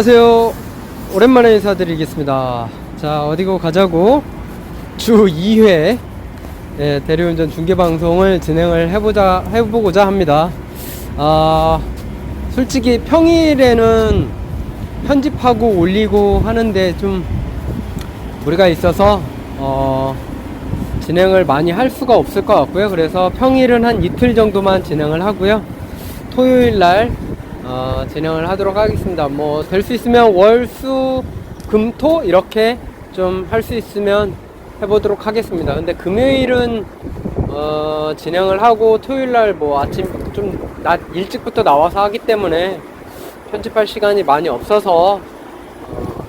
안녕하세요. 오랜만에 인사드리겠습니다. 자, 어디고 가자고 주 2회 예, 대리운전 중계방송을 진행을 해보자, 해보고자 합니다. 아, 솔직히 평일에는 편집하고 올리고 하는데 좀 무리가 있어서, 어, 진행을 많이 할 수가 없을 것 같고요. 그래서 평일은 한 이틀 정도만 진행을 하고요. 토요일 날 어, 진행을 하도록 하겠습니다. 뭐 될 수 있으면 월수 금토 이렇게 좀 할 수 있으면 해보도록 하겠습니다. 근데 금요일은 어, 진행을 하고 토요일 날 뭐 아침 좀 낮 일찍부터 나와서 하기 때문에 편집할 시간이 많이 없어서 어,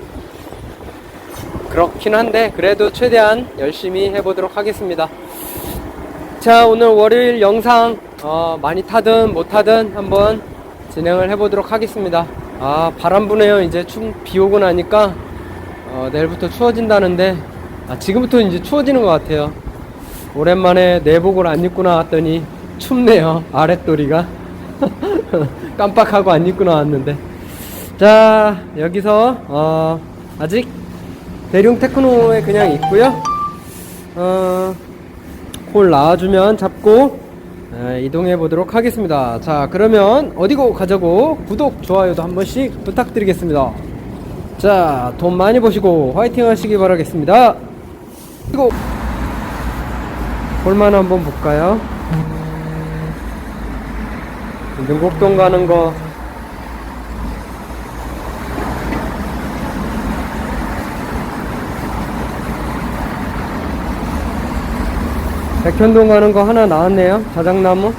그렇긴 한데 그래도 최대한 열심히 해보도록 하겠습니다. 자 오늘 월요일 영상 어, 많이 타든 못 타든 한번 진행을 해보도록 하겠습니다. 아 바람 부네요. 이제 춤 비 오고 나니까 어, 내일부터 추워진다는데 아, 지금부터 이제 추워지는 것 같아요. 오랜만에 내복을 안 입고 나왔더니 춥네요. 아랫도리가. 깜빡하고 안 입고 나왔는데. 자 여기서 어, 아직 대륙 테크노에 그냥 있고요. 어, 콜 나와주면 잡고 에, 이동해 보도록 하겠습니다. 자, 그러면 어디고 가자고 구독, 좋아요도 한 번씩 부탁드리겠습니다. 자, 돈 많이 버시고 화이팅 하시기 바라겠습니다. 그리고 볼만 한번 볼까요? 능곡동 가는 거 백현동 가는 거 하나 나왔네요. 자작나무.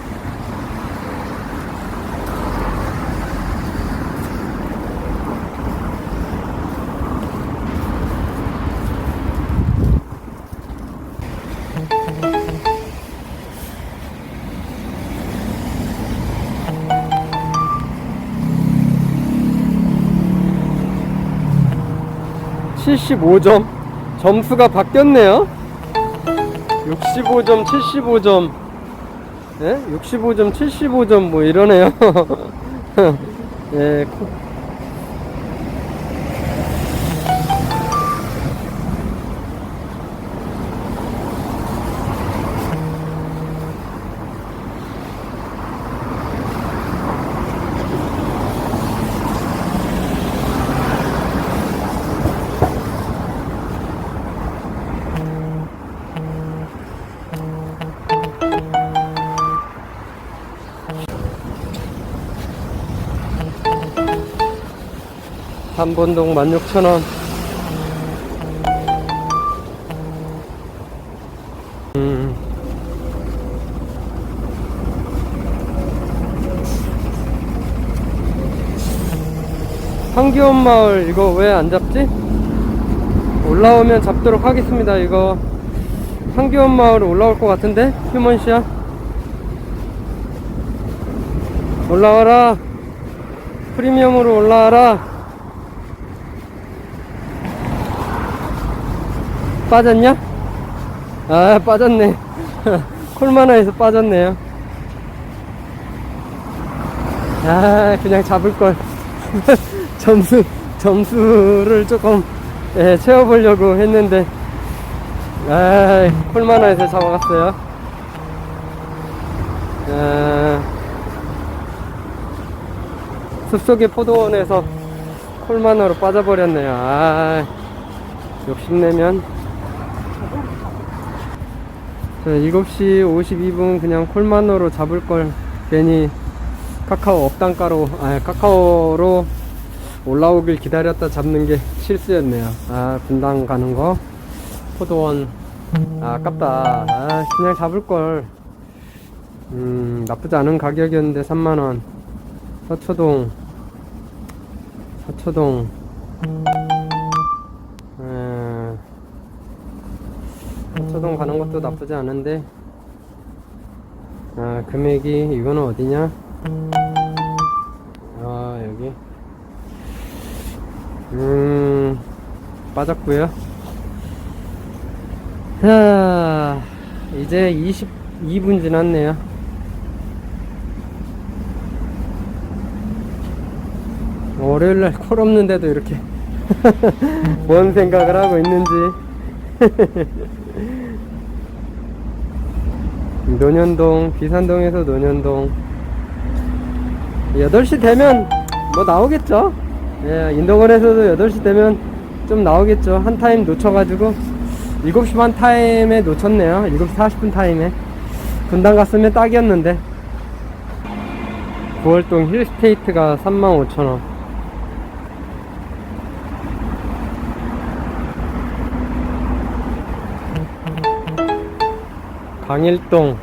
(75점) 점수가 바뀌었네요 65점, 75점. 예? 65점, 75점 뭐 이러네요. 예. 코- 삼본동 16,000원. 음. 황기원 마을 이거 왜 안 잡지? 올라오면 잡도록 하겠습니다. 이거 황기원 마을 올라올 것 같은데 휴먼시야 올라와라 프리미엄으로 올라와라 빠졌냐? 아 빠졌네. 콜마나에서 빠졌네요. 아 그냥 잡을걸. 점수 점수를 조금 예, 채워보려고 했는데. 아 콜마나에서 잡아갔어요. 아, 숲속의 포도원에서 콜마나로 빠져버렸네요. 아 욕심내면 자, 7시 52분 그냥 콜만으로 잡을 걸 괜히 카카오 업단가로 아 카카오로 올라오길 기다렸다 잡는 게 실수였네요. 아 분당 가는 거. 포도원. 아, 아깝다. 아 그냥 잡을 걸. 음, 나쁘지 않은 가격이었는데 3만원. 서초동. 서초동 초동 가는 것도 나쁘지 않은데. 아 금액이 이거는 어디냐? 아 여기. 음 빠졌고요. 자 이제 22분 지났네요. 월요일날 콜 없는데도 이렇게 뭔 생각을 하고 있는지 논현동 비산동에서 논현동. 8시 되면 뭐 나오겠죠? 예, 인동원에서도 8시 되면 좀 나오겠죠. 한 타임 놓쳐가지고 7시 반 타임에 놓쳤네요. 7시 40분 타임에. 분당 갔으면 딱이었는데. 9월동 힐스테이트가 35,000원 강일동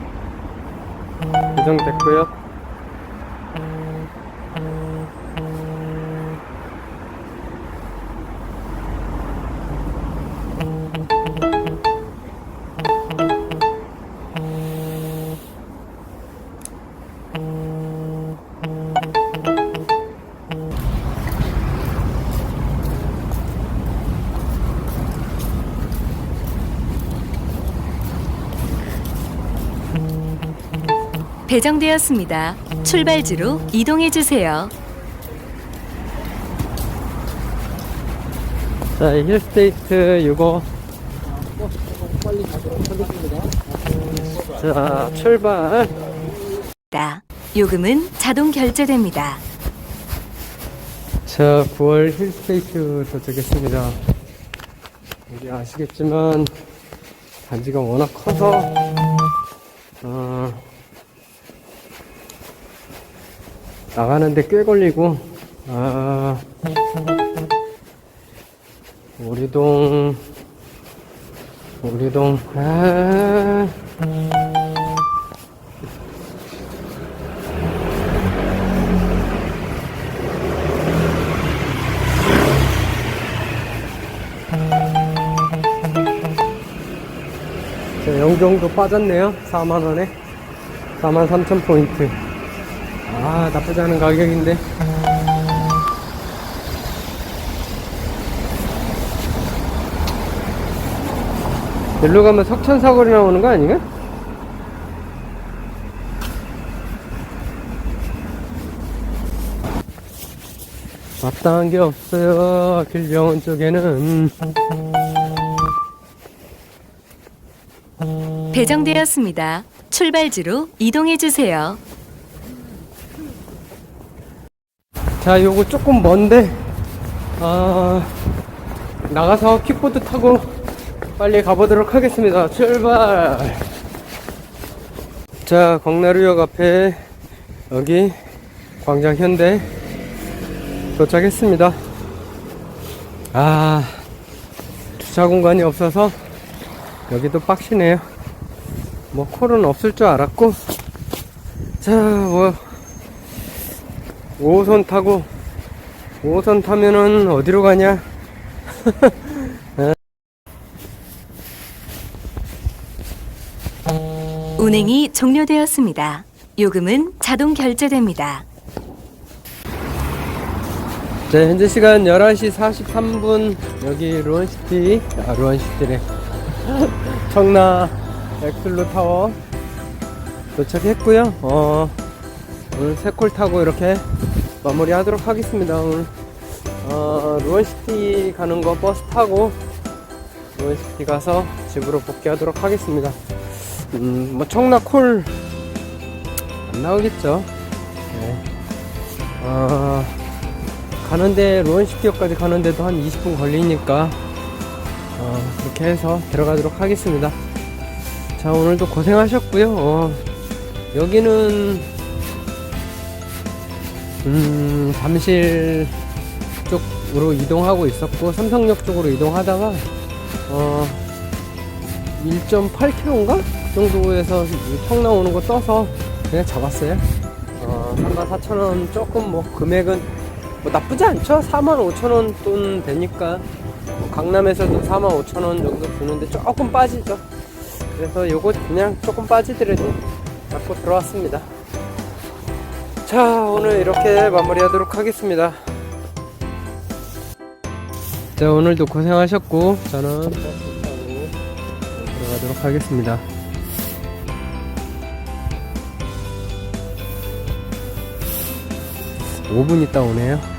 고정됐고요 배정되었습니다. 출발지로 이동해 주세요. 자 힐스테이트 이거 자 출발 다. 요금은 자동 결제됩니다. 자 9월 힐스테이트 도착했습니다 여기 아시겠지만 단지가 워낙 커서 어, 나가는데 꽤 걸리고. 아, 우리동. 우리동. 아, 자, 영종도 빠졌네요. 4만원에. 4만 3천 포인트 아 나쁘지 않은 가격인데 일로 가면 석천사거리 나오는 거 아닌가? 마땅한 게 없어요 길병원 쪽에는 배정되었습니다. 출발지로 이동해 주세요. 자, 요거 조금 먼데, 아, 나가서 킥보드 타고 빨리 가보도록 하겠습니다. 출발! 자, 광나루역 앞에 여기 광장 현대 도착했습니다. 아, 주차 공간이 없어서 여기도 빡시네요. 뭐 콜은 없을 줄 알았고, 자, 뭐 5호선 타고 5호선 타면은 어디로 가냐? 운행이 종료되었습니다. 요금은 자동 결제됩니다. 자, 현재 시간 11시 43분. 여기 루원시티, 아, 루원시티래. 청라 엑슬로 타워 도착했고요. 어, 오늘 세콜 타고 이렇게 마무리 하도록 하겠습니다. 오늘, 어, 루원시티 가는 거 버스 타고 루원시티 가서 집으로 복귀하도록 하겠습니다. 음, 뭐 청라 콜 안 나오겠죠. 네. 어, 가는데 로원시티역까지 가는데도 한 20분 걸리니까 어, 그렇게 해서 들어가도록 하겠습니다. 자 오늘도 고생하셨고요. 어, 여기는 음, 잠실 쪽으로 이동하고 있었고 삼성역 쪽으로 이동하다가 어, 1.8km인가 그 정도에서 청라 오는 거 떠서 그냥 잡았어요. 어, 34,000원 조금 뭐 금액은 뭐 나쁘지 않죠? 45,000원 돈 되니까 뭐 강남에서도 45,000원 정도 주는데 조금 빠지죠. 그래서 요거 그냥 조금 빠지더라도 잡고 들어왔습니다. 자, 오늘 이렇게 마무리하도록 하겠습니다. 자, 오늘도 고생하셨고 저는 들어가도록 하겠습니다. 5분 있다 오네요.